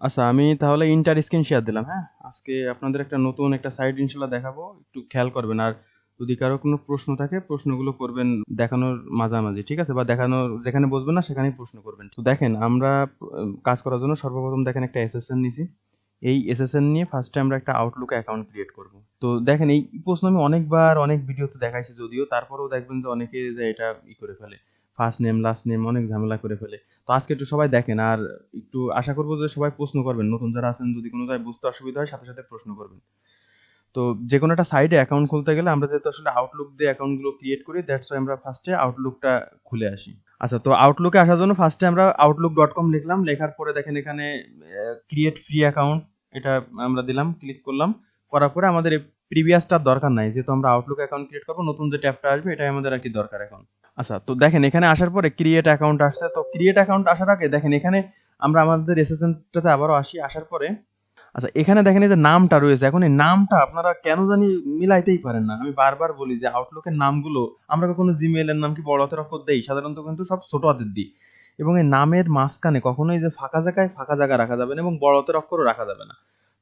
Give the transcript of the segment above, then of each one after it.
আচ্ছা আমি তাহলে ইন্টার স্ক্রিন শেয়ার দিলাম হ্যাঁ? আজকে আপনাদের একটা নতুন একটা সাইট ইনশাল্লাহ দেখাবো, একটু খেয়াল করবেন। আর যদি কারও কোনো প্রশ্ন থাকে, প্রশ্নগুলো করবেন দেখানোর মাঝামাঝি, ঠিক আছে? বা দেখানোর, যেখানে বসবেন না, সেখানেই প্রশ্ন করবেন। তো দেখেন, আমরা কাজ করার জন্য সর্বপ্রথম দেখেন একটা এসএসএন নিছি। এই এসএসএন নিয়ে ফার্স্টে আমরা একটা আউটলুক অ্যাকাউন্ট ক্রিয়েট করব। তো দেখেন, এই প্রশ্ন আমি অনেকবার, অনেক ভিডিওতে দেখাইছি, যদিও তারপরেও দেখবেন যে অনেকে যে এটা ই করে ফেলে। ফার্স্ট নেম লাস্ট নেম অনেক ঝামেলা করে ফেলে। তো আজকে একটু সবাই দেখেন, আর একটু আশা করব যে সবাই প্রশ্ন করবেন। নতুন যারা আছেন, যদি কোনো জায়গায় বুঝতে অসুবিধা হয়, সাথে সাথে প্রশ্ন করবেন। তো যে কোনো একটা সাইডে অ্যাকাউন্ট খুলতে গেলে আমরা যেহেতু আসলে আউটলুক দিয়ে অ্যাকাউন্টগুলো ক্রিয়েট করি দ্যাটস আমরা ফার্স্টে আউটলুকটা খুলে আসি। আচ্ছা তো আউটলুকে আসার জন্য ফার্স্টে আমরা আউটলুক ডট কম লিখলাম। লেখার পরে দেখেন এখানে ক্রিয়েট ফ্রি অ্যাকাউন্ট এটা আমরা দিলাম ক্লিক করলাম। করার পরে আমাদের প্রিভিয়াসটার দরকার নাই। যেহেতু আমরা আউটলুক অ্যাকাউন্ট ক্রিয়েট করব, নতুন যে ট্যাবটা আসবে, এটাই আমাদের আর কি দরকার এখন। আচ্ছা তো দেখেন এখানে আসার পরে ক্রিয়েট অ্যাকাউন্ট আসছে। তো ক্রিয়েট অ্যাকাউন্ট আসার আগে দেখেন এখানে আমরা আমাদের এসএসএনটাতে আবারও আসি। আসার পরে আচ্ছা এখানে দেখেন এই যে নামটা রয়েছে। এখন এই নামটা আপনারা কেন জানি মিলাইতেই পারেন না। আমি বারবার বলি যে আউটলুকের নামগুলো আমরা কখনো জিমেইল এর নাম কি বড় হাতের অক্ষর দেই, সাধারণত কিন্তু সব ছোট হাতের দিই। এবং এই নামের মাঝখানে কখনোই যে ফাঁকা জায়গায় ফাঁকা জায়গা রাখা যাবে না এবং বড় হাতের অক্ষরও রাখা যাবে না।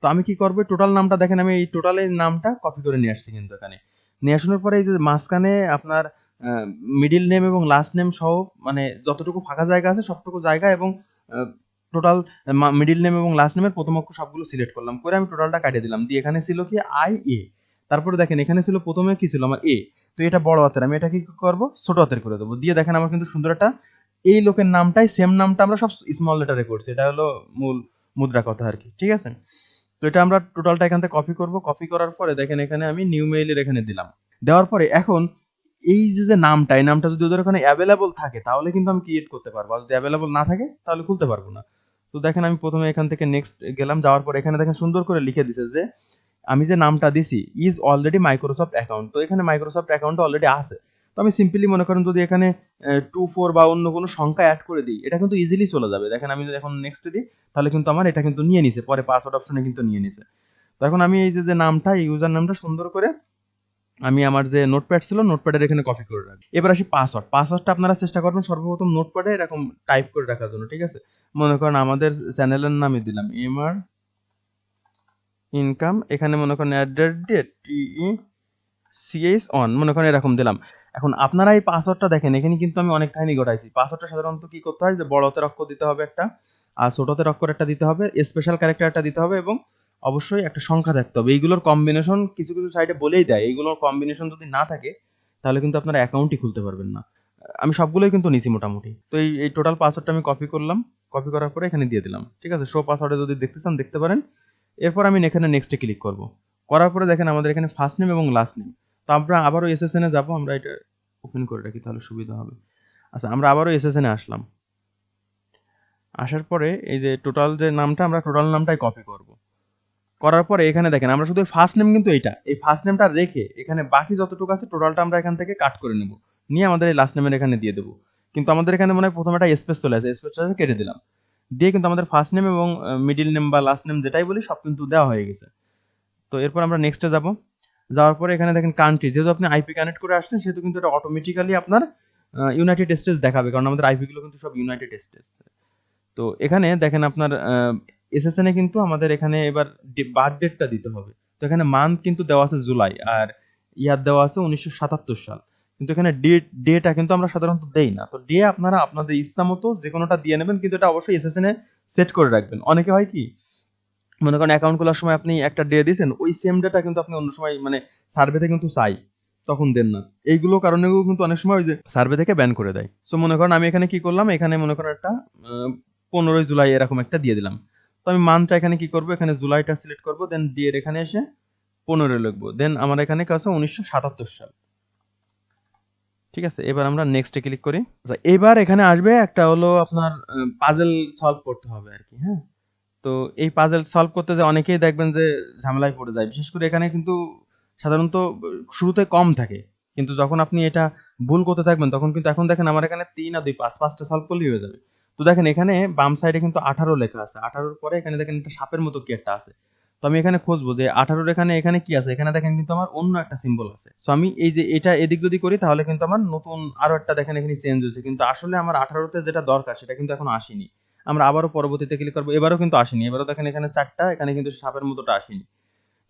তো আমি কি করব? টোটাল নামটা দেখেন আমি এই টোটাল এই নামটা কপি করে নিয়ে আসছি কিন্তু এখানে। নিয়ে আসানোর পরে এই যে মাঝখানে আপনার মিডিল নেম এবং লাস্ট নেম সহ মানে যতটুকু ফাঁকা জায়গা আছে সবটুকু জায়গা এবং টোটাল মিডিল নেম এবং লাস্ট নেমের প্রথম অক্ষর সবগুলো সিলেক্ট করলাম। করে আমি টোটালটা কাটিয়ে দিলাম। দিয়ে এখানে ছিল কি আই এ তারপরে দেখেন এখানে ছিল প্রথমে কি ছিল আমার এ তো এটা বড় হাতের। আমি এটা কি করব? ছোট হাতের করে দেবো। দিয়ে দেখেন আমার কিন্তু সুন্দর একটা এই লোকের নামটাই সেম নামটা আমরা সব স্মল লেটারে করছি। এটা হলো মূল মুদ্রা কথা আর কি। ঠিক আছে? তো এটা আমরা টোটালটা এখান থেকে কপি করব। কপি করার পরে দেখেন এখানে আমি নিউ মেইলের এখানে দিলাম। দেওয়ার পরে এখন এই যে যে নামটা, এই নামটা যদি ওদের ওখানে অ্যাভেলেবল থাকে, তাহলে কিন্তু আমি ক্রিয়েট করতে পারব। আর যদি অ্যাভেলেবল না থাকে, তাহলে খুলতে পারব না। তো দেখেন, আমি প্রথমে এখান থেকে নেক্সট গেলাম, যাওয়ার পর এখানে দেখেন সুন্দর করে লিখে দিছে যে, আমি যে নামটা দিছি ইজ অলরেডি মাইক্রোসফট অ্যাকাউন্ট তো এখানে মাইক্রোসফট অ্যাকাউন্ট অলরেডি আছে। তো আমি সিম্পলি মনে করেন, যদি এখানে টু ফোর বা অন্য কোনো সংখ্যা অ্যাড করে দিই, এটা কিন্তু ইজিলি চলে যাবে। দেখেন, আমি যদি এখন নেক্সট দিই, তাহলে কিন্তু আমার এটা কিন্তু নিয়ে নিছে, পরে পাসওয়ার্ড অপশনে কিন্তু নিয়ে নিছে। তো এখন আমি এই যে যে নামটা ইউজার নামটা সুন্দর করে আমি আমার যে নোটপ্যাড ছিল নোটপ্যাডের এখানে কপি করে রাখি। এবার আসি পাসওয়ার্ড পাসওয়ার্ডটা আপনারা চেষ্টা করবেন সর্বপ্রথম নোটপ্যাডে এরকম টাইপ করে রাখার জন্য, ঠিক আছে? মনে করেন আমাদের চ্যানেলের নামে দিলাম এমআর ইনকাম এখানে মনে করেন at date T E CS on মনে করেন এরকম দিলাম। এখন আপনারা এই পাসওয়ার্ডটা দেখেন, এখানে কিন্তু আমি অনেক কাহিনী ঘটাইছি। পাসওয়ার্ডটা সাধারণত কি করতে হয়? যে বড়তে অক্ষর দিতে হবে একটা, আর ছোটতে অক্ষর একটা দিতে হবে স্পেশাল ক্যারেক্টার একটা দিতে হবে এবং অবশ্যই একটা সংখ্যা থাকতে হবে। এইগুলোর কম্বিনেশন কিছু কিছু সাইডে বলেই দেয়। এইগুলোর কম্বিনেশন যদি না থাকে, তাহলে কিন্তু আপনারা অ্যাকাউন্টই খুলতে পারবেন না। আমি সবগুলোই কিন্তু নিছি মোটামুটি। তো এই এই টোটাল পাসওয়ার্ডটা আমি কপি করলাম। কপি করার পরে এখানে দিয়ে দিলাম। ঠিক আছে? শো পাসওয়ার্ডে যদি দেখতে চান, দেখতে পারেন। এরপর আমি এখানে নেক্সটে ক্লিক করব। করার পরে দেখেন আমাদের এখানে ফার্স্ট নেম এবং লাস্ট নেম তো আমরা আবারও এসএসএন এ যাব। আমরা এটা ওপেন করে রাখি, তাহলে সুবিধা হবে। আচ্ছা আমরা আবারও এসএসএন এ আসলাম। আসার পরে এই যে টোটাল যে নামটা, আমরা টোটাল নামটাই কপি করব। করার পরে এখানে দেখেন, আমরা শুধু ফার্স্ট নেম কিন্তু এইটা। এই ফার্স্ট নেমটা রেখে এখানে বাকি যতটুকু আছে টোটালটা আমরা এখান থেকে কাট করে নেব। নিয়ে আমাদের এই লাস্ট নেমের এখানে দিয়ে দেবো। কিন্তু আমাদের এখানে মনে হয় প্রথমে একটা স্পেস চলে আসে স্পেসটা কেটে দিলাম। দিয়ে কিন্তু আমাদের ফার্স্ট নেম এবং মিডিল নেম বা লাস্ট নেম যেটাই বলি সব কিন্তু দেওয়া হয়ে গেছে। তো এরপর আমরা নেক্সটে যাব। যাওয়ার পরে এখানে দেখেন কান্ট্রি যেহেতু আপনি আইপি কানেক্ট করে আসছেন, সেহেতু কিন্তু এটা অটোমেটিক্যালি আপনার ইউনাইটেড স্টেটস দেখাবে। কারণ আমাদের আইপি গুলো কিন্তু সব ইউনাইটেড স্টেটস তো এখানে দেখেন আপনার এসএসএন এ কিন্তু আমাদের এখানে এবার বার্থ ডেটটা দিতে হবে। তো এখানে মান্থ কিন্তু দেওয়া আছে জুলাই, আর ইয়ার দেওয়া আছে উনিশশো সাতাত্তর সাল। কিন্তু এখানে ডেট ডেটা কিন্তু আমরা সাধারণত দেই না। তো ডে আপনারা আপনাদের ইচ্ছা মতো যে কোনোটা দিয়ে নেবেন, কিন্তু এটা অবশ্যই এসএসএন এ সেট করে রাখবেন। অনেকে হয় কি, মনে করেন অ্যাকাউন্ট খোলার সময় আপনি একটা ডে দিয়েছেন, ওই সেম ডেটা কিন্তু আপনি অন্য সময় মানে সার্ভেতে কিন্তু চাই, তখন দেন না। এইগুলো কারণে কিন্তু অনেক সময় ওই যে সার্ভে থেকে ব্যান করে দেয়। সো মনে করেন আমি এখানে কি করলাম, এখানে মনে করেন একটা পনেরোই জুলাই এরকম একটা দিয়ে দিলাম। তো আমি মান্থটা এখানে কি করব? এখানে জুলাইটা সিলেক্ট করব দেন ডি এর এখানে এসে পনেরো লিখব। দেন আমার এখানে কাছে উনিশশো সাতাত্তর সাল। ঠিক আছে? এবার আমরা নেক্সটে ক্লিক করি। আচ্ছা এবার এখানে আসবে একটা হলো আপনার পাজেল সলভ করতে হবে আর কি হ্যাঁ? তো এই পাজেল সলভ করতে যে অনেকেই দেখবেন যে ঝামেলায় পড়ে যায়। বিশেষ করে এখানে কিন্তু সাধারণত শুরুতে কম থাকে। কিন্তু যখন আপনি এটা ভুল করতে থাকবেন, তখন কিন্তু এখন দেখেন আমার এখানে তিন আর দুই, পাঁচ, পাঁচটা সলভ করলেই হয়ে যাবে। তো দেখেন এখানে বাম সাইডে কিন্তু আঠারো লেখা আছে। আঠারোর পরে এখানে দেখেন একটা সাপের মতো কি একটা আছে। তো আমি এখানে খুঁজবো যে আঠারোর এখানে এখানে কি আছে? এখানে দেখেন কিন্তু আমার অন্য একটা সিম্বল আছে। সো আমি এই যে এটা এদিক যদি করি, তাহলে কিন্তু আমার নতুন আরও একটা দেখেন এখানে চেঞ্জ হয়েছে। কিন্তু আসলে আমার আঠারোতে যেটা দরকার, সেটা কিন্তু এখন আসেনি। আমরা আবারও পরবর্তীতে ক্লিক করব। এবারও কিন্তু আসেনি। এবারও দেখেন এখানে চারটা, এখানে কিন্তু সাপের মতোটা আসেনি।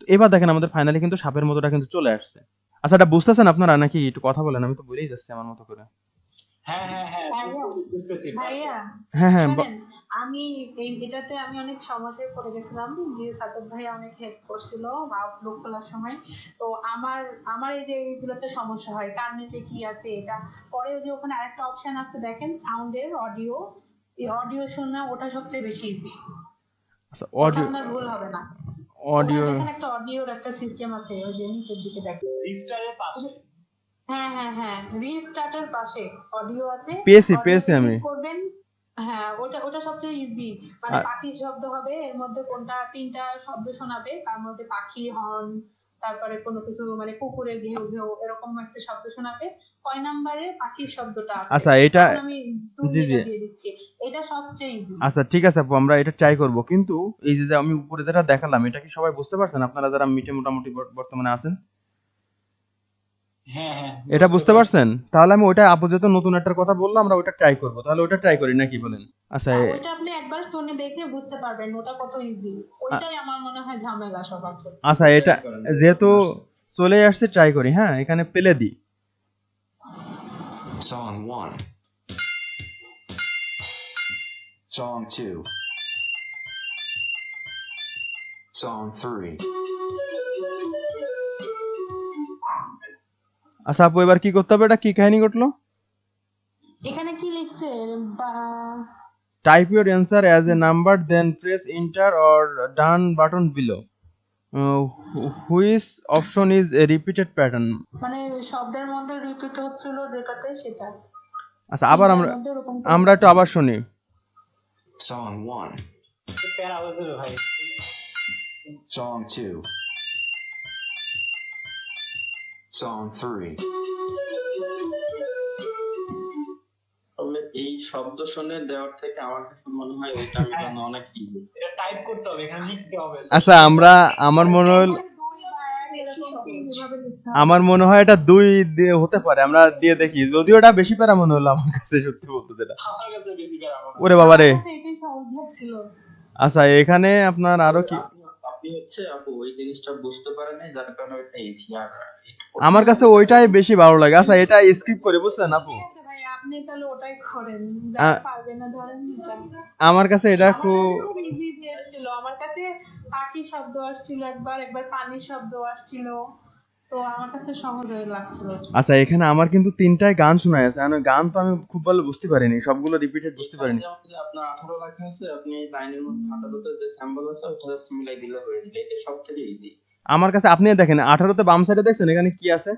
তো এবার দেখেন আমাদের ফাইনালি কিন্তু সাপের মতোটা কিন্তু চলে আসছে। আচ্ছা এটা বুঝতেছেন আপনারা? নাকি একটু কথা বলেন? আমি তো বলেই যাচ্ছি আমার মতো করে। হ্যাঁ হ্যাঁ হ্যাঁ বুঝতেছি। ভাইয়া হ্যাঁ হ্যাঁ আমি এই এটাতে আমি অনেক সমস্যায় পড়ে গেছিলাম যে সাজ্জাদ ভাইয়া অনেক হেল্প করছিল আউটলুক খোলার সময়। তো আমার আমার এই যে এইগুলোতে সমস্যা হয় কার নিচে কি আছে এটা। পরে ওই যে ওখানে আরেকটা অপশন আছে দেখেন সাউন্ডের অডিও এই অডিও শোনা ওটা সবচেয়ে বেশি ইজি আচ্ছা ওটা অডিও আপনার ভুল হবে না। অডিও দেখেন একটা অডিওর একটা সিস্টেম আছে ওই যে নিচের দিকে দেখেন। রেজিস্টারের পাশে। হ্যাঁ হ্যাঁ হ্যাঁ। রিস্টার্টের পাশে। অডিও আছে। পেয়েছি, পেয়েছি আমি। করবেন। হ্যাঁ ওটা ওটা সবচেয়ে ইজি মানে পাখির শব্দ হবে। এর মধ্যে কোনটা তিনটা শব্দ শোনাবে তার মধ্যে পাখি হর্ন তারপরে কোনো কিছু মানে কুকুরের ঘেউ ঘেউ এরকম একটা শব্দ শোনাবে। কয় নাম্বারে পাখির শব্দটা আছে? আচ্ছা এটা আমি জি, জি। দিয়ে দিচ্ছি। এটা সবচেয়ে ইজি আচ্ছা ঠিক আছে আপু আমরা এটা ট্রাই করব। কিন্তু এই যে আমি উপরে যেটা দেখালাম এটা কি সবাই বুঝতে পারছেন? আপনারা যারা মিটে মোটামুটি বর্তমানে আছেন? এটা বুঝতে পারছেন? তাহলে আমি ওটা আপু যেহেতু নতুন একটা কথা বললাম আমরা ওটা ট্রাই করব। তাহলে ওটা ট্রাই করি নাকি বলেন? আচ্ছা ওইটা আপনি একবার শুনে দেখে বুঝতে পারবেন ওটা কত ইজি ওইটাই আমার মনে হয় ঝামেলা সবার জন্য। আচ্ছা এটা যেহেতু চলে আসছে ট্রাই করি হ্যাঁ? এখানে পেলে দিই Song 1 Song 2 Song 3 আচ্ছা আপু এবার কি করতে হবে? এটা কি কাহিনী ঘটলো? এখানে কি লিখছে? Type your answer as a number then press enter or done button below which option is a repeated pattern মানে শব্দের মধ্যে রিপিট হচ্ছিল যেটাতে সেটা। আচ্ছা আবার আমরা আমরা একটু আবার শুনি। Song 1 প্যারা হয়ে যাবে ভাই Song 2 Song 3 এই শব্দ শুনে দেওয়ার থেকে আমার কাছে মনে হয় ওইটা মেটানো অনেক ইজি এটা টাইপ করতে হবে এখানে লিখতে হবে। আচ্ছা আমরা আমার মনে হল। আমার মনে হয় এটা দুই দিয়ে হতে পারে আমরা দিয়ে দেখি। যদিও এটা বেশি প্যারা মনে হলো আমার কাছে সত্যি বলতে যেটা। আমার কাছে বেশি প্যারা হয়। ওরে বাবা রে। আচ্ছা এখানে আপনার আরও কি আপনি- হচ্ছে আপু ওই জিনিসটা বুঝতে পারেন যার কারণে ওইটা ইজি আর আমার কাছে ওইটাই বেশি ভালো লাগে। আচ্ছা এটা স্কিপ করে বুঝছেন আপু? আমার কাছে এটা খুব ছিল। আমার কাছে পাখি শব্দ আসছিল একবার একবার পানি শব্দ আসছিল। তো আমার কাছে সহজ হয়ে লাগছিল। আচ্ছা এখানে আমার কিন্তু তিনটায় গান শোনা আছে ওই গান তো আমি খুব ভালো বুঝতে পারিনি। সবগুলো রিপিটেড বুঝতে পারিনি। আপনার আঠারো লেখা আছে আপনি লাইনের মধ্যে আঠারোতে যে স্যাম্বল আছে ওটা জাস্ট মিলাই দিলে হয়ে যাবে এটা সব থেকে ইজি আমার কাছে আপনি দেখেন, আঠারোতে বাম সাইডে দেখছেন, এখানে কি আছে?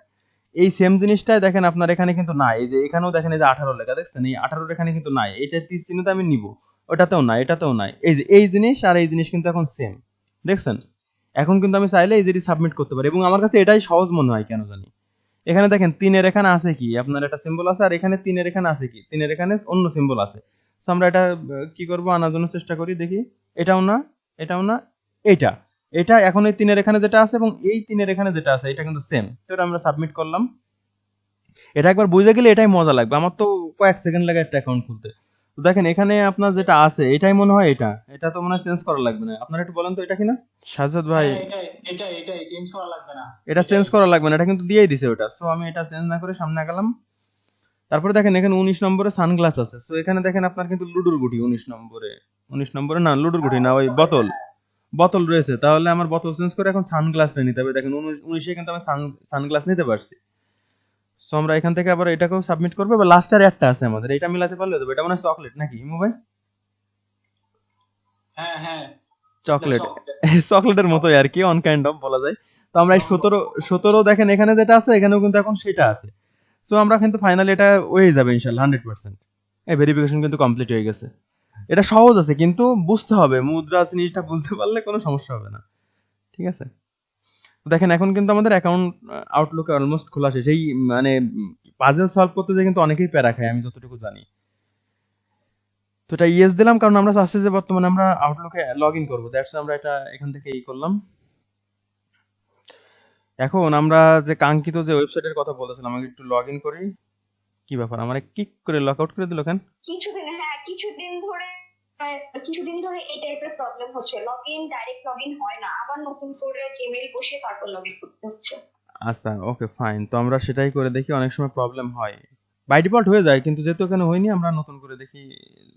এই সেম জিনিসটাই দেখেন আপনার এখানে কিন্তু নাই। এই যে এখানেও দেখেন, এই যে আঠারো লেখা, দেখছেন? এই আঠারোর এখানে কিন্তু নাই। এটা তীর চিহ্নটা আমি নিব, ওটাতেও নাই, এটাতেও নাই। এই যে, এই জিনিস আর এই জিনিস কিন্তু এখন সেম দেখছেন? এখন কিন্তু আমি চাইলে এই যেটি সাবমিট করতে পারি। এবং আমার কাছে এটাই সহজ মনে হয়, কেন জানি? এখানে দেখেন, তিনের এখানে আছে কি? আপনার একটা সিম্বল আছে, আর এখানে তিনের এখানে আছে কি? তিনের এখানে অন্য সিম্বল আছে। তো আমরা এটা, কি করব? আনার জন্য চেষ্টা করি, দেখি। এটাও না এটাও না এটা এটা এখন এই তিনের এখানে যেটা আছে এবং এই তিনের এখানে যেটা আছে এটা কিন্তু সেম তো এটা আমরা সাবমিট করলাম। এটা একবার বুঝে গেলে এটাই মজা লাগবে। আমার তো কয়েক সেকেন্ড লাগে একটা অ্যাকাউন্ট খুলতে। তো দেখেন এখানে আপনার যেটা আছে এটাই মনে হয় এটা। এটা তো মনে হয় চেঞ্জ করা লাগবে না। আপনারা একটু বলেন তো এটা কিনা? সাজাদ ভাই। এটাই এটাই চেঞ্জ করা লাগবে না। এটা চেঞ্জ করা লাগবে না। এটা কিন্তু দিয়েই দিছে ওটা। সো আমি এটা চেঞ্জ না করে সামনে গেলাম তারপরে দেখেন এখানে উনিশ নম্বরে সানগ্লাস আছে। সো এখানে দেখেন আপনার কিন্তু লুডুর গুটি উনিশ নম্বরে। উনিশ নম্বরে না লুডুর গুটি না ওই বোতল। বোতল রয়েছে তাহলে আমার বোতল চেঞ্জ করে এখন সানগ্লাস নিতে হবে। দেখেন উনিশে কিন্তু আমি সানগ্লাস নিতে পারছি। সো আমরা এখান থেকে আবার এটাকেও সাবমিট করব এবার লাস্ট আর একটা আছে আমাদের এটা মিলাতে পারলে হবে এটা মানে চকলেট নাকি ভাই? হ্যাঁ হ্যাঁ। চকলেট চকলেটের মতোই আর কি অন কাইন্ড অফ বলা যায়। তো আমরা এই সতেরো সতেরো দেখেন এখানে যেটা আছে এখানেও কিন্তু এখন সেটা আছে। সো আমরা কিন্তু ফাইনালি এটা হয়ে যাবে ইনশাল্লাহ হান্ড্রেড পার্সেন্ট এই ভেরিফিকেশন কিন্তু কমপ্লিট হয়ে গেছে। এটা সহজ আছে, কিন্তু বুঝতে হবে। মুদ্রা জিনিসটা বুঝতে পারলে কোনো সমস্যা হবে না। ঠিক আছে? দেখেন, এখন কিন্তু আমাদের অ্যাকাউন্ট আউটলুকে অলমোস্ট খোলা শেষ। এই মানে পাজেল সলভ করতে যে কিন্তু অনেকেই প্যারা খায়, আমি যতটুকু জানি। তো এটা ইয়েস দিলাম, কারণ আমরা চাচ্ছি যে বর্তমানে আমরা আউটলুকে লগ ইন করব। দ্যাটস আমরা এটা এখান থেকে ই করলাম। এখন আমরা যে কাঙ্ক্ষিত যে ওয়েবসাইটের কথা বলেছিলাম আমি একটু লগ ইন করি। কি ব্যাপার? আমার কিক করে লক আউট করে দিল কেন? কিছুদিন কিছুদিন ধরে কিছুদিন ধরে এই টাইপের প্রবলেম হচ্ছে। Log in direct log in হয় না। আবার নতুন করে জিমেইল বসে তারপর লগ ইন করতে হচ্ছে। আচ্ছা ওকে ফাইন তো আমরা সেটাই করে দেখি অনেক সময় প্রবলেম হয়। বাই ডিফল্ট হয়ে যায় কিন্তু যেহেতু এখানে হয়নি আমরা নতুন করে দেখি।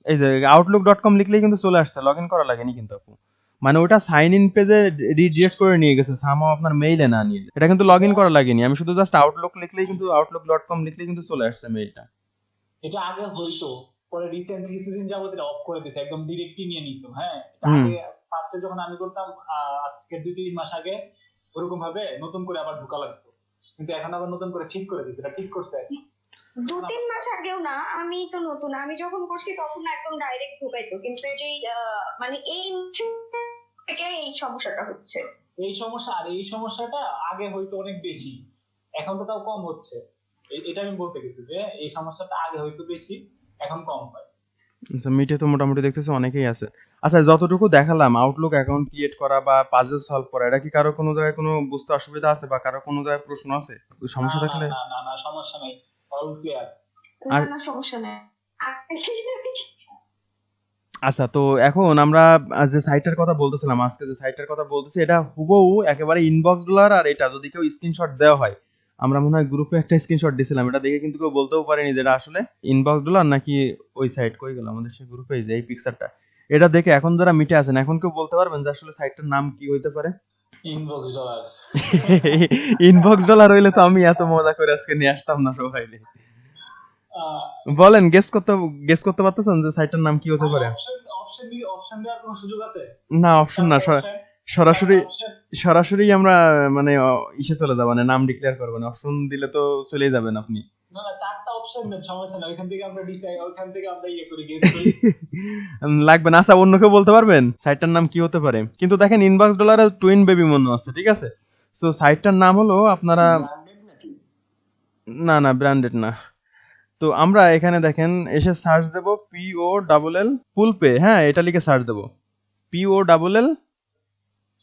এই যে আউটলুক ডট কম লিখলেই কিন্তু চলে আসছে লগ ইন করা লাগেনি কিন্তু আপু। মানে ওটা সাইন ইন পেজে রিডিরেক্ট করে নিয়ে গেছে সামাও আপনার মেইলে না নিয়ে। এটা কিন্তু লগ ইন করা লাগেনি। আমি শুধু জাস্ট আউটলুক লিখলেই কিন্তু আউটলুক ডট কম লিখলেই কিন্তু চলে আসছে মেইলটা এটা আগে হইতো। পরে রিসেন্ট কিছুদিন যাবত এটা অফ করে দিয়েছে একদম ডিরেক্টই নিয়ে নিত হ্যাঁ? আগে ফার্স্টে যখন আমি করতাম আজ থেকে দুই তিন মাস আগে ওরকম ভাবে নতুন করে আবার ঢোকা লাগতো। কিন্তু এখন আবার নতুন করে ঠিক করে দিয়েছে এটা ঠিক করছে দু তিন মাস আগেও না আমি তো নতুন আমি যখন করছি তখন একদম ডাইরেক্ট ঢুকাইতো কিন্তু এই মানে এই থেকে এই সমস্যাটা হচ্ছে। এই সমস্যা আর এই সমস্যাটা আগে হয়তো অনেক বেশি এখন তো তাও কম হচ্ছে। এটা আমি বলতে গেছি যে এই সমস্যাটা আগে হয়তো বেশি এখন কম হয়। আচ্ছা মিটে তো মোটামুটি দেখতেছি অনেকেই আছে। আচ্ছা যতটুকু দেখালাম আউটলুক অ্যাকাউন্ট ক্রিয়েট করা বা পাজল সলভ করা এটা কি কারও কোনো জায়গায় কোনো বুঝতে অসুবিধা আছে বা কারও কোনো জায়গায় প্রশ্ন আছে? সমস্যা থাকলে? না না না সমস্যা নাই। অল ক্লিয়ার আর- না সমস্যা নেই। আচ্ছা তো এখন আমরা যে সাইটের কথা বলতেছিলাম আজকে যে সাইটের কথা বলতেছি এটা হুবহু একেবারে ইনবক্স ডলার আর এটা যদি কেউ স্ক্রিনশট দেওয়া হয় আমরা মনে হয় গ্রুপে একটা স্ক্রিনশট দিছিলাম এটা দেখে কিন্তু কেউ বলতেও পারেনি যে এটা আসলে ইনবক্স ডলার নাকি ওই সাইট কই গেল আমাদের সেই গ্রুপে যে এই পিকচারটা এটা দেখে এখন যারা মিটে আছেন এখন কেউ বলতে পারবেন যে আসলে সাইটটার নাম কি হইতে পারে? ইনবক্স ডলার ইনবক্স ডলার হইলে তো আমি এত মজা করে আজকে নিয়ে আসতাম না সবাই। বলেন গেস করতে গেস করতে পারতেছেন যে সাইটটার নাম কি হতে পারে? অপশন অপশন দেওয়ার কোনো সুযোগ আছে? না অপশন না সরাসরি সরাসরি আমরা মানে ইসে চলে যাব মানে নাম ডিক্লেয়ার করব না। অপশন দিলে তো চলেই যাবেন আপনি। না না চারটা অপশন দেন সমস্যা নাই। ওইখান থেকে আমরা ডিসাইড ওইখান থেকে আমরা ইয়ে করি গেস করি। লাগবে না। আচ্ছা অন্য কেউ বলতে পারবেন? সাইটটার নাম কি হতে পারে? কিন্তু দেখেন ইনবক্স ডলারে টুইন বেবি মনে আছে ঠিক আছে? সো সাইটটার নাম হলো আপনারা না না ব্র্যান্ডেড না। তো আমরা এখানে দেখেন এসে সার্চ দেব P O double L pool pay হ্যাঁ এটা লিখে search Dev. P O double L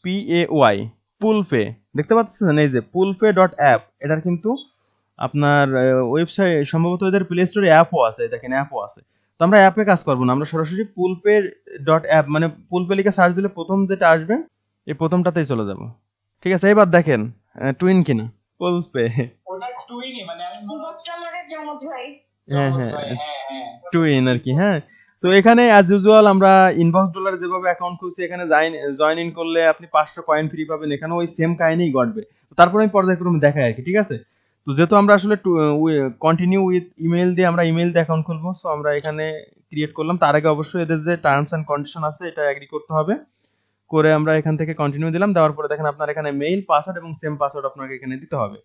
P A Y pool pay দেখতে পাচ্ছেন? এই যে পুল পে ডট অ্যাপ এটার কিন্তু আপনার ওয়েবসাইট সম্ভবত এদের প্লে স্টোরে অ্যাপও আছে দেখেন অ্যাপও আছে। তো আমরা অ্যাপে কাজ করব না আমরা সরাসরি পুল পে ডট অ্যাপ মানে পুল পে লিখে সার্চ দিলে প্রথম যেটা আসবে এই প্রথমটাতেই চলে যাব। ঠিক আছে এবার দেখেন টুইন কিনা। পুল পে ওটা টুইনি মানে ভাই। হ্যাঁ, হ্যাঁ। হ্যাঁ টুইন আর কি হ্যাঁ। তো এখানে অ্যাজ ইউজুয়াল আমরা ইনবক্স ডলার যেভাবে অ্যাকাউন্ট খুলছি, এখানে জয়েন ইন করলে আপনি পাঁচশো কয়েন ফ্রি পাবেন। এখানে ওই সেম কাহিনীই ঘটবে। তারপরে আমি পর্যায়ক্রমে দেখাই আর কি, ঠিক আছে? তো যেহেতু আমরা আসলে কন্টিনিউ উইথ ইমেল দিয়ে আমরা ইমেল দিয়ে অ্যাকাউন্ট খুলবো সো আমরা এখানে ক্রিয়েট করলাম। তার আগে অবশ্যই এদের যে টার্মস অ্যান্ড কন্ডিশন আছে, এটা এগ্রি করতে হবে। করে আমরা এখান থেকে কন্টিনিউ দিলাম। দেওয়ার পরে দেখেন আপনার এখানে মেইল পাসওয়ার্ড এবং সেম পাসওয়ার্ড আপনাকে এখানে দিতে হবে।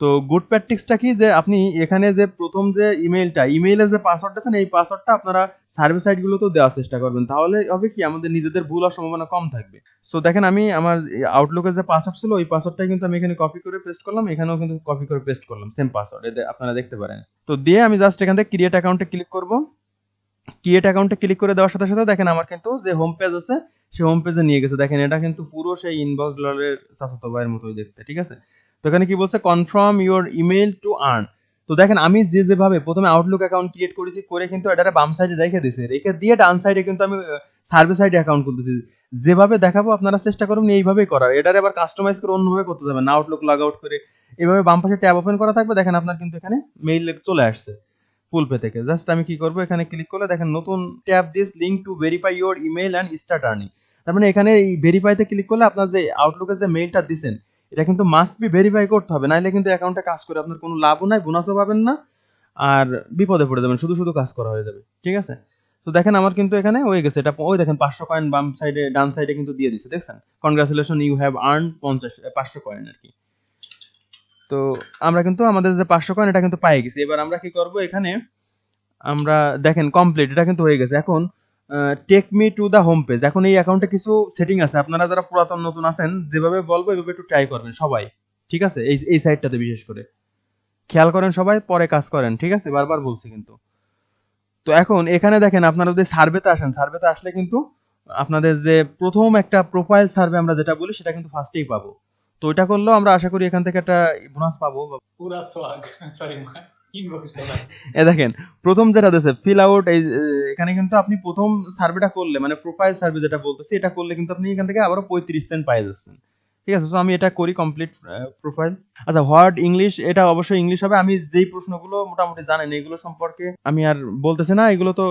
তো গুড প্র্যাকটিসটা কি যে আপনি এখানে যে প্রথম যে ইমেইলটা ইমেইলে যে পাসওয়ার্ডটা আছে এই পাসওয়ার্ডটা আপনারা সার্ভিস সাইটগুলোতেও দেওয়ার চেষ্টা করবেন। তাহলে হবে কি, আমাদের নিজেদের ভুল হওয়ার সম্ভাবনা কম থাকবে। সো দেখেন আমি আমার আউটলুকের যে পাসওয়ার্ড ছিল, ওই পাসওয়ার্ডটাই কিন্তু আমি এখানে কপি করে পেস্ট করলাম। এখানেও কিন্তু কপি করে পেস্ট করলাম সেম পাসওয়ার্ড এতে আপনারা দেখতে পারেন। তো দিয়ে আমি জাস্ট এখান থেকে ক্রিয়েট অ্যাকাউন্টে ক্লিক করব। ক্রিয়েট অ্যাকাউন্টে ক্লিক করে দেওয়ার সাথে সাথে দেখেন আমার কিন্তু যে হোম পেজ আছে, সেই হোম পেজে নিয়ে গেছে। দেখেন এটা কিন্তু পুরো সেই ইনবক্স ডলারের চাচাতো ভাইয়ের মতোই দেখতে, ঠিক আছে? তো এখানে কি বলছে? Confirm your email to earn তো দেখেন, আমি যে যেভাবে প্রথমে আউটলুক অ্যাকাউন্ট ক্রিয়েট করেছি, করে কিন্তু এটারে বাম সাইডে রেখে দিয়েছে। রেখে দিয়ে ডান সাইডে কিন্তু আমি সার্ভিস সাইডে অ্যাকাউন্ট খুলতেছি। যেভাবে দেখাবো, আপনারা চেষ্টা করুন এইভাবেই করার। এটারে আবার কাস্টমাইজ করে অন্যভাবে করতে যাবেন। না আউটলুক লগ আউট করে এইভাবে বাম পাশে ট্যাব ওপেন করা থাকবে। দেখেন, আপনার কিন্তু এখানে মেইল চলে আসছে ফুল পে থেকে। জাস্ট আমি কি করব, এখানে ক্লিক করলে দেখেন, নতুন tab this link to verify your email and start earning তার মানে এখানে এই ভেরিফাইতে ক্লিক করলে আপনার যে আউটলুকের যে মেইলটা দিছেন এটা কিন্তু মাস্ট বি ভেরিফাই করতে হবে নাহলে কিন্তু অ্যাকাউন্টে কাজ করে আপনার কোনো লাভও নাই বোনাসও পাবেন না, আর বিপদে পড়ে যাবেন, শুধু শুধু কাজ করা হয়ে যাবে, ঠিক আছে? তো দেখেন আমার কিন্তু এখানে হয়ে গেছে, এটা ওই দেখেন পাঁচশো কয়েন বাম সাইডে ডান সাইডে কিন্তু দিয়ে দিছে দেখছেন? কনগ্রাচুলেশন ইউ হ্যাভ আর্ন পঞ্চাশ পাঁচশো কয়েন আর কি। তো আমরা কিন্তু আমাদের যে পাঁচশো কয়েন এটা কিন্তু পাই গেছি। এবার আমরা কি করব এখানে? আমরা দেখেন কমপ্লিট এটা কিন্তু হয়ে গেছে। এখন take me to the home page এখন এই অ্যাকাউন্টে কিছু সেটিং আছে। আপনারা যারা পুরাতন, নতুন আছেন, যেভাবে বলব, এভাবে একটু ট্রাই করবেন সবাই। ঠিক আছে? এই এই সাইডটাতে বিশেষ করে। খেয়াল করেন সবাই, পরে কাজ করেন। ঠিক আছে? বারবার বলছি কিন্তু। তো এখন এখানে দেখেন, আপনারা যদি সার্ভেতে আসেন সার্ভেতে আসলে কিন্তু আপনাদের যে প্রথম একটা প্রোফাইল সার্ভে আমরা যেটা বলি, সেটা কিন্তু ফার্স্টেই পাবো। তো ওইটা করলেও আমরা আশা করি এখান থেকে একটা বোনাস পাবো। পুরা সরি এ দেখেন, প্রথম যেটা দিয়েছে ফিল আউট এই এখানে কিন্তু আপনি প্রথম সার্ভেটা করলে মানে প্রোফাইল সার্ভে যেটা বলতেছি, এটা করলে কিন্তু আপনি এখান থেকে আবারও পঁয়ত্রিশ সেন্ট পাই যাচ্ছেন। ঠিক আছে আমি এটা করি কমপ্লিট প্রোফাইল আচ্ছা হোয়াট ইংলিশ এটা অবশ্যই ইংলিশ হবে। আমি যেই প্রশ্নগুলো মোটামুটি জানেন, এগুলো সম্পর্কে আমি আর বলতেছি না, এগুলো তো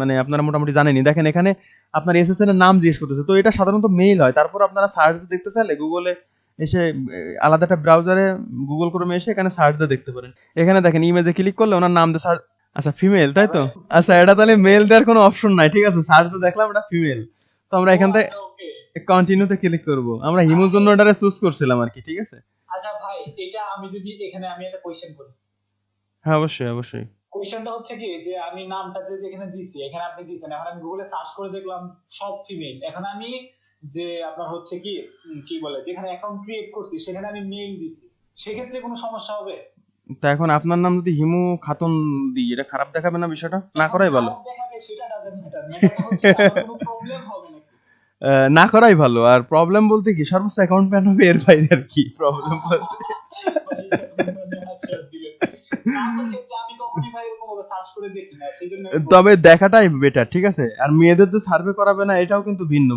মানে আপনারা মোটামুটি জানেনই। দেখেন, এখানে আপনার এসএসএন এর নাম জিজ্ঞেস করতেছে, তো এটা সাধারণত মেইল হয়। তারপর আপনারা সার্চ দেখতে চাইলে গুগলে এসে আলাদা একটা ব্রাউজারে গুগল ক্রোমে এসে এখানে সার্চ দিয়ে দেখতে পারেন। এখানে দেখেন ইমেজে ক্লিক করলে ওনার নাম দিয়ে সার্চ আচ্ছা ফিমেল তাই তো? আচ্ছা এটা তাহলে মেল দেওয়ার কোনো অপশন নাই ঠিক আছে? সার্চ দিয়ে দেখলাম এটা ফিমেল তো আমরা এখান থেকে কন্টিনিউতে ক্লিক করব। আমরা হিমুর জন্য ওটারে চুজ করছিলাম আর কি ঠিক আছে? আচ্ছা ভাই এটা আমি যদি এখানে আমি একটা কোশ্চেন করি। হ্যাঁ অবশ্যই অবশ্যই। কোয়েশ্চেনটা হচ্ছে কি যে আমি নামটা যদি এখানে দিছি এখানে আপনি দিছেন এখন আমি গুগলে সার্চ করে দেখলাম সব ফিমেল এখন আমি যে আপনার হচ্ছে কি কি বলে যেখানে অ্যাকাউন্ট ক্রিয়েট করছি সেখানে আমি মেইল দিছি। সেক্ষেত্রে কোনো সমস্যা হবে? তা এখন আপনার নাম যদি হিমু খাতুন দিই এটা খারাপ দেখাবে না বিষয়টা? না করাই ভালো। না করাই ভালো। আর প্রবলেম বলতে কি সর্বোচ্চ অ্যাকাউন্ট প্যান হবে এর বাইরে আর কি প্রবলেম বলতে। তবে দেখাটাই বেটার ঠিক আছে? আর মেয়েদের তো সার্ভে করাবে না এটাও কিন্তু ভিন্ন।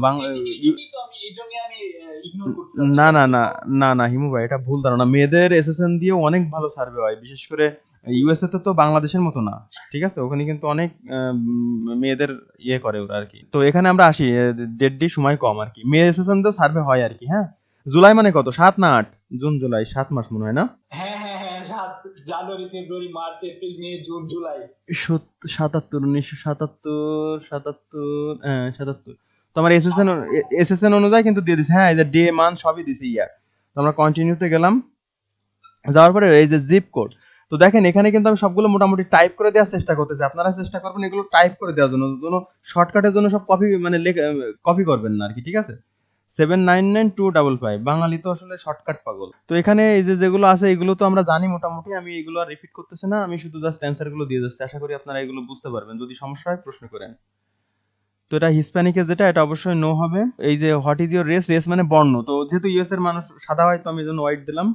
না না না না না হিমু ভাই এটা ভুল ধারণা। মেয়েদের এসএসএন দিয়েও অনেক ভালো সার্ভে হয় বিশেষ করে ইউএসএ তে তো বাংলাদেশের মতো না ঠিক আছে? ওখানে কিন্তু অনেক মেয়েদের ইয়ে করে ওরা আর কি। তো এখানে আমরা আসি ডেট ডি সময় কম আর কি। মেয়ে এসএসএন তো সার্ভে হয় আর কি হ্যাঁ? জুলাই মানে কত? সাত না আট? জুন জুলাই সাত মাস মনে হয় না? হ্যাঁ জানুয়ারি, ফেব্রুয়ারি, মার্চ, এপ্রিল, মে, জুন, জুলাই। সাতাত্তর, উনিশশো সাতাত্তর সাতাত্তর হ্যাঁ সাতাত্তর। তো আমার এসএসএন এসএসএন অনুযায়ী কিন্তু দিয়ে দিছে। হ্যাঁ এই যে ডে মান্থ সবই দিছে ইয়ার। তো আমরা কন্টিনিউতে গেলাম। যাওয়ার পরে এই যে জিপ কোড তো দেখেন, এখানে কিন্তু আমি সবগুলো মোটামুটি টাইপ করে দেওয়ার চেষ্টা করতেছি। আপনারা চেষ্টা করবেন এগুলো টাইপ করে দেওয়ার জন্য। শর্টকাটের জন্য সব কপি মানে কপি করবেন না আর কি, ঠিক আছে? Seven nine nine two double five Bengali তো আসলে শর্টকাট পাগল। তো এখানে এই যে যেগুলো আছে, এগুলো তো আমরা জানি মোটামুটি। আমি এগুলো আর রিপিট করতেছি না। আমি শুধু জাস্ট অ্যান্সারগুলো দিয়ে যাচ্ছি। আশা করি আপনারা এগুলো বুঝতে পারবেন। যদি সমস্যা হয়, প্রশ্ন করেন। তো এটা হিসপ্যানিকে যেটা, এটা অবশ্যই নো হবে। এই যে what is your race race মানে বর্ণ। তো যেহেতু ইউএস এর মানুষ সাদা হয়, তো আমি জন্য হোয়াইট দিলাম।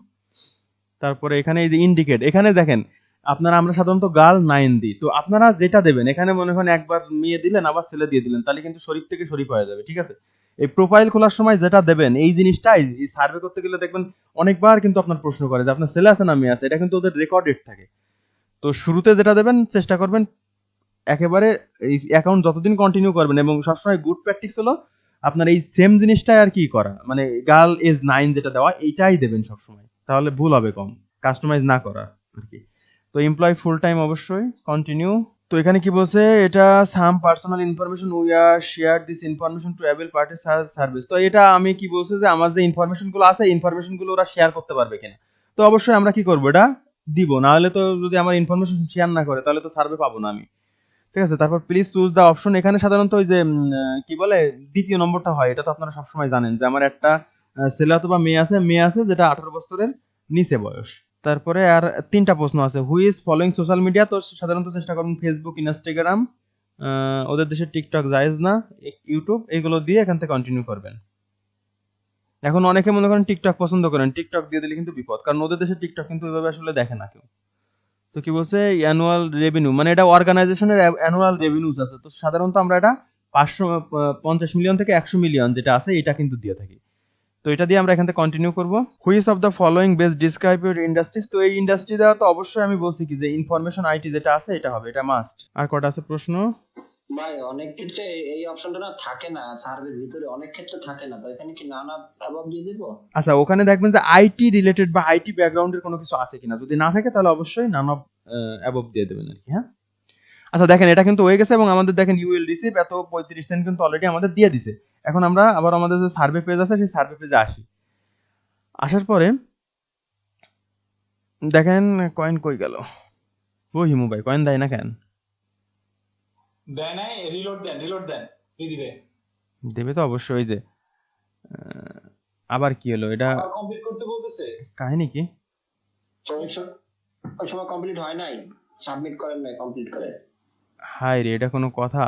তারপরে এখানে এই যে ইন্ডিকেট এখানে দেখেন, আপনারা, আমরা সাধারণত গার্ল নাইন দিই। তো আপনারা যেটা দেবেন, এখানে মনে করেন একবার মেয়ে দিলেন, আবার ছেলে দিয়ে দিলেন, তাহলে কিন্তু শরীফ থেকে শরীফ হয়ে যাবে। ঠিক আছে? এই প্রোফাইল খোলার সময় যেটা দেবেন, এই জিনিসটাই এই সার্ভে করতে গেলে দেখবেন অনেকবার কিন্তু আপনার প্রশ্ন করে যে, আপনার ছেলে আছে না মেয়ে আছে, এটা কিন্তু ওদের রেকর্ডেড থাকে। তো শুরুতে যেটা দেবেন, চেষ্টা করবেন একেবারে এই অ্যাকাউন্ট যতদিন কন্টিনিউ করবেন এবং সবসময় গুড প্র্যাকটিস হলো আপনার এই সেম জিনিসটাই আর কি করা। মানে গার্ল এজ নাইন যেটা দেওয়া, এইটাই দেবেন সবসময়। তাহলে ভুল হবে কম। কাস্টমাইজ না করা আর কি। তো এমপ্লয় ফুল টাইম অবশ্যই কন্টিনিউ তো এখানে কি বলছে? এটা some personal information we are share this information to avail party service তো এটা আমি কি বলছে যে আমার যে ইনফরমেশনগুলো আছে ইনফরমেশনগুলো ওরা শেয়ার করতে পারবে কিনা। তো অবশ্যই আমরা কি করব এটা? দিব। না হলে তো যদি আমার ইনফরমেশন শেয়ার না করে, তাহলে তো সার্ভে পাবো না আমি। ঠিক আছে? তারপর প্লিজ চুজ দা অপশন এখানে সাধারণত ওই যে কি বলে, দ্বিতীয় নম্বরটা হয়। এটা তো আপনারা সবসময় জানেন যে আমার একটা ছেলে অথবা মেয়ে আছে মেয়ে আছে যেটা আঠারো বছরের নিচে বয়স। তারপরে আর তিনটা প্রশ্ন আছে। Who is following social media তো সাধারণত চেষ্টা করুন ফেসবুক ইনস্টাগ্রাম ওদের দেশে টিকটক জায়েজ না ইউটিউব এগুলো দিয়ে এখান থেকে কন্টিনিউ করবেন। এখন অনেকে মনে করেন টিকটক পছন্দ করেন। টিকটক দিয়ে দিলে কিন্তু বিপদ। কারণ ওদের দেশে টিকটক কিন্তু ওইভাবে আসলে দেখে না কেউ। তো কি বলছে? অ্যানুয়াল রেভিনিউ মানে এটা অর্গানাইজেশনের অ্যানুয়াল রেভিনিউস আছে। তো সাধারণত আমরা এটা পাঁচশো পঞ্চাশ মিলিয়ন থেকে একশো মিলিয়ন যেটা আছে, এটা কিন্তু দিয়ে থাকি। তো এটা দিয়ে আমরা এখান থেকে কন্টিনিউ করব। Which of the following best describe your industries তো এই ইন্ডাস্ট্রি দেওয়া তো অবশ্যই আমি বলছি কি যে ইনফরমেশন আইটি যেটা আছে এটা হবে এটা মাস্ট আর কটা আছে প্রশ্ন? ভাই অনেক ক্ষেত্রে এই অপশনটা না থাকে না সার্ভের ভিতরে অনেক ক্ষেত্রে থাকে না তো এখানে কি নানা দিয়ে দিব? আচ্ছা ওখানে দেখবেন যে আইটি রিলেটেড বা আইটি ব্যাকগ্রাউন্ডের কোনো কিছু আছে কিনা। যদি না থাকে তাহলে অবশ্যই নান অ্যাবভ দিয়ে দেবেন আর কি হ্যাঁ? আচ্ছা দেখেন এটা কিন্তু হয়ে গেছে এবং আমাদের দেখেন ইউএল রিসিভ এত পঁয়ত্রিশ সেন্ট কিন্তু অলরেডি আমাদের দিয়ে দিছে। এখন আমরা আবার আমাদের যে সার্ভে পেজ আছে সেই সার্ভে পেজে আসি। আসার পরে দেখেন কয়েন কই গেল? ও হিমু ভাই কয়েন দেয় না কেন? দেয় নাই রিলোড দেন রিলোড দেন দিবে। দেবে তো অবশ্যই যে আবার কি হলো? এটা কমপ্লিট করতে বলতেছে? কাহিনী কি? ওই সময় কমপ্লিট হয় নাই। সাবমিট করেন নাই কমপ্লিট করে হাই রে এটা কোনো কথা?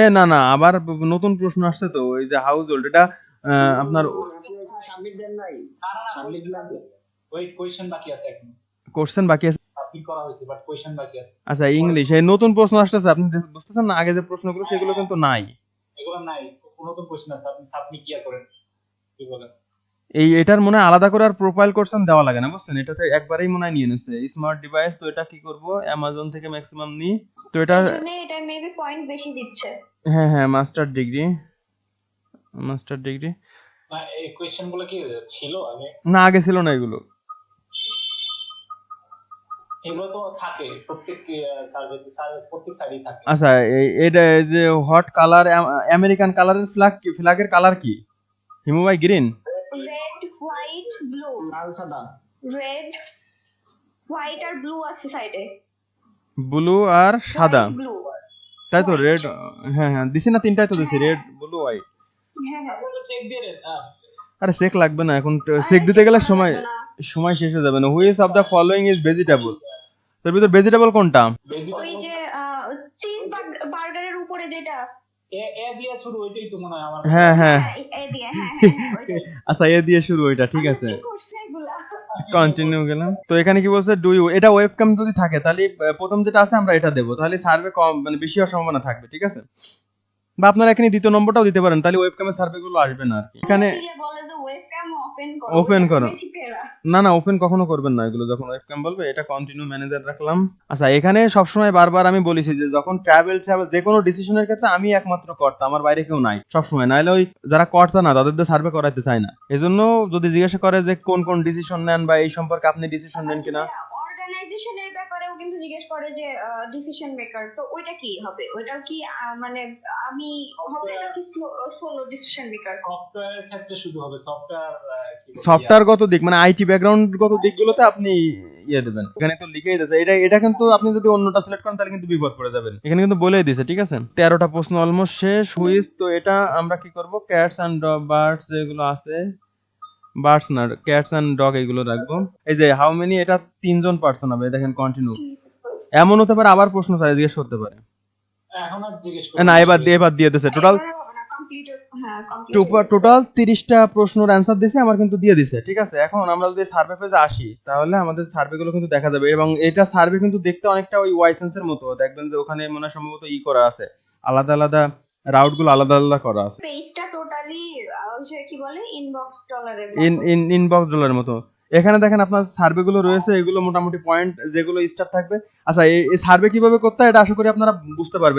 এ না না আবার নতুন প্রশ্ন আসছে তো ওই যে হাউস হোল্ড এটা আপনার সাবমিট দেন নাই? সাবমিট না ওয়েট কোয়েশ্চেন বাকি আছে এখন। কোশ্চেন বাকি আছে? করা হয়েছে বাট কোয়েশ্চেন বাকি আছে। আচ্ছা ইংলিশ এই নতুন প্রশ্ন আসতেছে আপনি বুঝতেছেন না আগে যে প্রশ্নগুলো সেগুলো কিন্তু নাই। এগুলো নাই নতুন কোয়েশ্চেন আছে আপনি সাবমিট কিয়া করেন। কি বলেন? এই এটার মনে হয় আলাদা করে আর প্রোফাইল কোশ্চেন দেওয়া লাগে না বুঝছেন? এটাতে একবারেই মনে হয় নিয়ে নিচ্ছে স্মার্ট ডিভাইস তো এটা কি করব? অ্যামাজন থেকে ম্যাক্সিমাম নি তো এটা এটা মেবি পয়েন্ট বেশি দিচ্ছে। হ্যাঁ হ্যাঁ মাস্টার ডিগ্রি মাস্টার ডিগ্রি এই কোয়েশ্চেনগুলো কি ছিল আগে? না আগে ছিল না এগুলো। এগুলো তো থাকে প্রত্যেক সার্ভে প্রত্যেক সাইডেই থাকে। আচ্ছা এই এটা এই যে হট কালার আমেরিকান কালারের ফ্ল্যাগ কি ফ্ল্যাগের কালার কি? হিমুবাই গ্রিন রেড হোয়াইট ব্লু লাল সাদা। রেড হোয়াইট আর ব্লু আছে সাইডে ব্লু আর সাদা। তাই তো রেড হ্যাঁ হ্যাঁ দিছি না তিনটাই তো দিছি রেড ব্লু হোয়াইট হ্যাঁ হ্যাঁ। হ্যাঁ আরে চেক লাগবে না এখন চেক দিতে গেলে সময় সময় শেষ হয়ে যাবে না। Which of the following is vegetable তার ভিতর ভেজিটেবল কোনটা? ওই যে চিজ বার্গারের উপরে যেটা। এ এ দিয়ে শুরু ওইটাই তো মনে হয় আমার হ্যাঁ হ্যাঁ হ্যাঁ, এ দিয়ে হ্যাঁ হ্যাঁ, হ্যাঁ ওইটাই। আচ্ছা এ দিয়ে শুরু ওইটা ঠিক আছে। কি করছে এগুলা? কন্টিনিউ গেলাম। তো এখানে কি বলছে ডু ইউ এটা ওয়েবক্যাম যদি থাকে তাহলে প্রথম যেটা আছে আমরা এটা দেবো। তাহলে সার্ভে কম মানে বেশি হওয়ার সম্ভাবনা থাকবে ঠিক আছে? বা আপনারা এখানে দ্বিতীয় নম্বরটাও দিতে পারেন তাহলে ওয়েবক্যামের সার্ভে গুলো আসবে না আর কি। এখানে দিলে বলে যে ওয়েবক্যাম ওপেন করো না না ওপেন কখনো করবেন না এগুলো। যখন ওয়েবক্যাম বলবে, এটা কন্টিনিউ ম্যানেজার রাখলাম। আচ্ছা এখানে সবসময় বারবার আমি বলেছি যে, যখন ট্রাভেল ট্রাভেল যে কোনো ডিসিশনের ক্ষেত্রে আমি একমাত্র কর্তা, আমার বাইরে কেউ নাই, সবসময়। নাইলে ওই যারা কর্তা না, তাদের সার্ভে করাইতে চায় না। এজন্য যদি জিজ্ঞাসা করে যে, কোন কোন ডিসিশন নেন বা এই সম্পর্কে আপনি ডিসিশন নেন কিনা কিন্তু জিজ্ঞেস করে যে ডিসিশন মেকার তো ওইটা কি হবে? ওইটাও কি মানে আমি হবে নাকি সোলো ডিসিশন মেকার সফটওয়্যারের ক্ষেত্রে শুধু হবে সফটওয়্যার সফটওয়্যারগত দিক মানে আইটি ব্যাকগ্রাউন্ডগত দিকগুলোতে আপনি ইয়ে দেবেন। এখানে তো লিখেই দিয়েছে। এটা এটা কিন্তু আপনি যদি অন্যটা সিলেক্ট করেন তাহলে কিন্তু বিপদ পড়ে যাবেন। এখানে কিন্তু বলেই দিয়েছে ঠিক আছে? তেরোটা প্রশ্ন অলমোস্ট শেষ। হুইজ তো এটা আমরা কি করব? ক্যাটস অ্যান্ড বার্ডস যেগুলো আছে বার্ডস না ক্যাটস অ্যান্ড ডগ এগুলো রাখব। এই যে হাউ মেনি এটা তিনজন পার্সন হবে দেখেন কন্টিনিউ এমন হতে পারে আবার প্রশ্ন চাই জিজ্ঞেস করতে পারে। না এবার দিয়ে এবার দিয়ে দিয়েছে টোটাল কমপ্লিট হ্যাঁ টোটাল তিরিশটা প্রশ্নের অ্যান্সার দিছে আমার কিন্তু দিয়ে দিছে ঠিক আছে? এখন আমরা যদি সার্ভে পেজে আসি তাহলে আমাদের সার্ভে গুলো কিন্তু দেখা যাবে। এবং এটা সার্ভে কিন্তু দেখতে অনেকটা ওই ওয়াইসেন্স এর মতো। দেখবেন যে ওখানে মনে হয় সম্ভবত ই করা আছে। আলাদা আলাদা রাউটগুলো আলাদা আলাদা করা আছে। পেজটা টোটালি কি বলে ইনবক্স ডলারের ইন ইন ইনবক্স ডলারের মতো। এখানে দেখেন আপনার সার্ভে গুলো রয়েছে এগুলো মোটামুটি পয়েন্ট যেগুলো স্টার থাকবে। আচ্ছা এই সার্ভে কীভাবে করতে হয় এটা আশা করি আপনারা বুঝতে পারবেন।